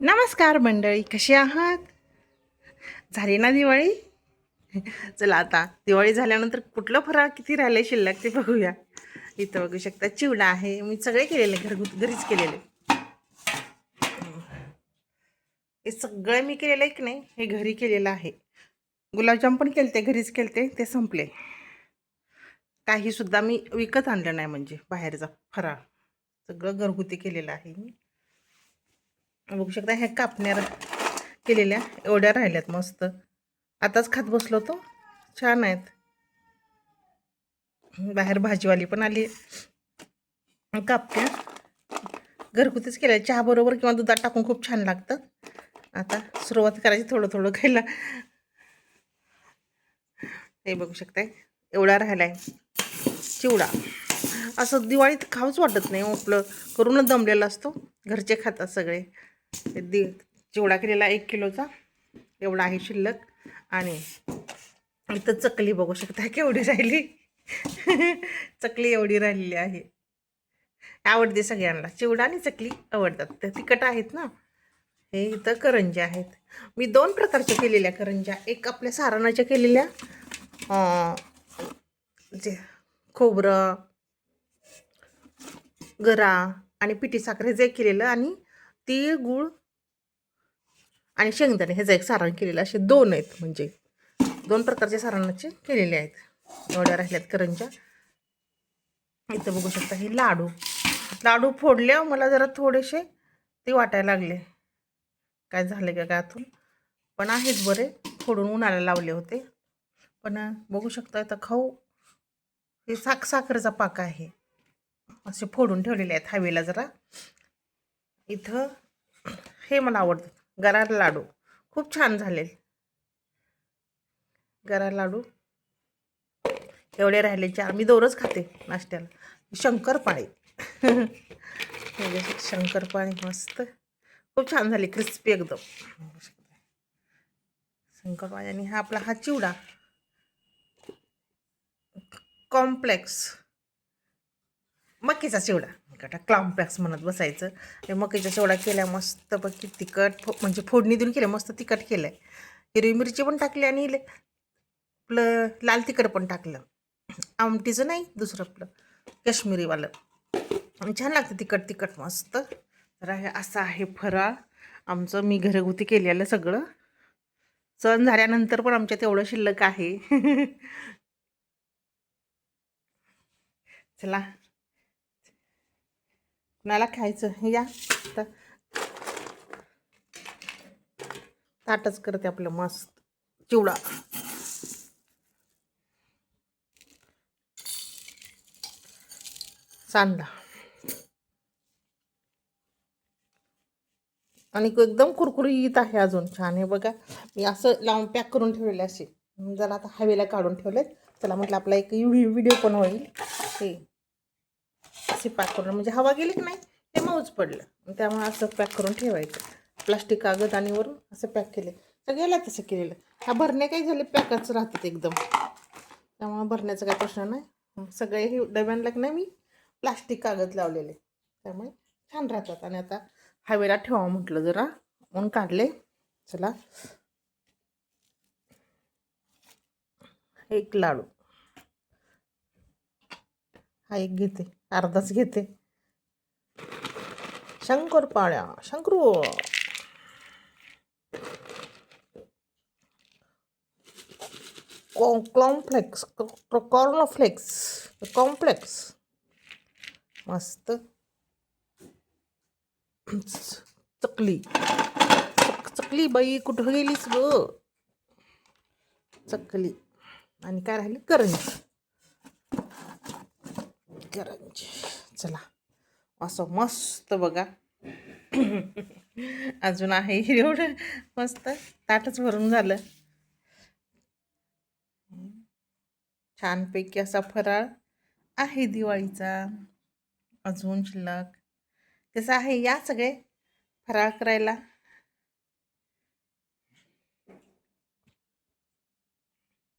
नमस्कार मंडळी कशी आहात? झाली ना दिवाळी? चला आता दिवाळी झाल्यानंतर कुठलं फराळ किती राहिले शिल्लक ते बघूया. इथं बघू शकता चिवडा आहे. मी सगळे केलेले घरगुती घरीच केलेले. हे सगळं मी केलेलं आहे की नाही हे घरी केलेलं आहे. गुलाबजाम पण केलते घरीच केलते ते संपले. काही सुद्धा मी विकत आणलं नाही म्हणजे बाहेरचा फराळ. सगळं घरगुती केलेलं आहे मी. बघू शकता ह्या कापण्या केलेल्या एवढ्या राहिल्यात मस्त. आताच खात बसलो तो छान आहेत. बाहेर भाजीवाली पण आली. कापण्या. घरगुतीच केल्या चहाबरोबर किंवा दुधात टाकून खूप छान लागतं आता सुरुवात करायची थोडं थोडं खायला. हे बघू शकताय. एवढा राहिलाय. चिवडा. असं दिवाळीत खाऊच वाटत नाही हो, आपलं. करूनच दमलेला असतो. घरचे खातात सगळे. दि चिवडा केलेला एक किलोचा. एवढा आहे शिल्लक. आणि इथं चकली बघू शकता केवढी राहिली. चकली एवढी राहिलेली आहे. आवडते सगळ्यांना. चिवडा आणि चकली आवडतात. ते तिखट आहेत ना. हे इथं करंज्या आहेत. मी दोन प्रकारच्या केलेल्या करंज्या. एक आपल्या सारणाच्या केलेल्या. जे खोबरं गरा आणि पिठी साखर जे केलेलं आणि तीळ गूळ आणि शेंगदाणे. ह्याचं एक सारण केलेलं असे दोन आहेत म्हणजे. दोन प्रकारचे सारणाचे केलेले आहेत. एवढ्या राहिल्यात करंज्या इथं बघू शकता हे लाडू. लाडू फोडल्या मला जरा थोडेसे ते वाटायला लागले. काय झाले का गातून? पण आहेत बरे. फोडून उन्हाला लावले होते. पण बघू शकता इथं खाऊ. हे साख साखरेचा पाक आहे. असे फोडून ठेवलेले आहेत हवेला जरा. इथं हे मला आवडतं. गरार लाडू. खूप छान झाले गरार लाडू. एवढे राहिले चार मी दोरच खाते नाश्त्याला. शंकरपाळी. शंकरपाळी मस्त. खूप छान झाली क्रिस्पी एकदम. शंकरपाळी आणि हा आपला हा चिवडा. कॉम्प्लेक्स मकीचा चिवडा. तिखट क्लाम्पॅक्स म्हणत बसायचं. ते मकीचा सोडा केला मस्तपैकी तिखट फो म्हणजे फोडणी देऊन केलं मस्त तिखट केलं आहे हिरवी मिरची पण टाकली आणि आपलं लाल तिखट पण टाकलं. आमटीचं नाही दुसरं आपलं काश्मीरीवालं. छान लागतं तिखट तिखट मस्त. तर हे असं आहे फराळ. आमचं मी घरगुती केलेलं सगळं. सण झाल्यानंतर पण आमच्यात एवढं शिल्लक आहे. चला. कुणाला खायचं. हे या तर ताटच करते आपलं मस्त. चिवडा. सांदा आणि एकदम कुरकुरीत आहे अजून. छान आहे बघा. मी असं लावून पॅक करून ठेवलेलं असे. जरा आता हवेला काढून ठेवलेत. चला म्हटलं आपला एक व्हिडिओ पण होईल. हे. असे पॅक करून म्हणजे हवा गेली की नाही ते मऊच पडलं. त्यामुळे असं पॅक करून ठेवायचं. प्लास्टिक कागद आणि वरून असं पॅक केले. सगळ्याला तसं केलेलं. ह्या भरणे काही झाले पॅकच राहतात एकदम. त्यामुळे भरण्याचा काही प्रश्न नाही. सगळे हे डब्यांना की नाही मी प्लास्टिक कागद लावलेले. त्यामुळे छान राहतात. आणि आता हवेला ठेवावं म्हटलं जरा. म्हणून काढले. चला. एक लाडू. हा एक घेते. अर्धाच घेते. शंकरपाळ्या शंकरू. Complex cornflakes complex. मस्त. चकली. चक- चकली बाई कुठं गेलीस ग? चकली. आणि काय राहिली? करंजी. करंजी चला. असं मस्त बघा. अजून आहे एवढं मस्त. ताटच भरून झालं. छानपैकी असा फराळ आहे दिवाळीचा. अजून शिल्लक. कसं आहे या सगळे? फराळ करायला?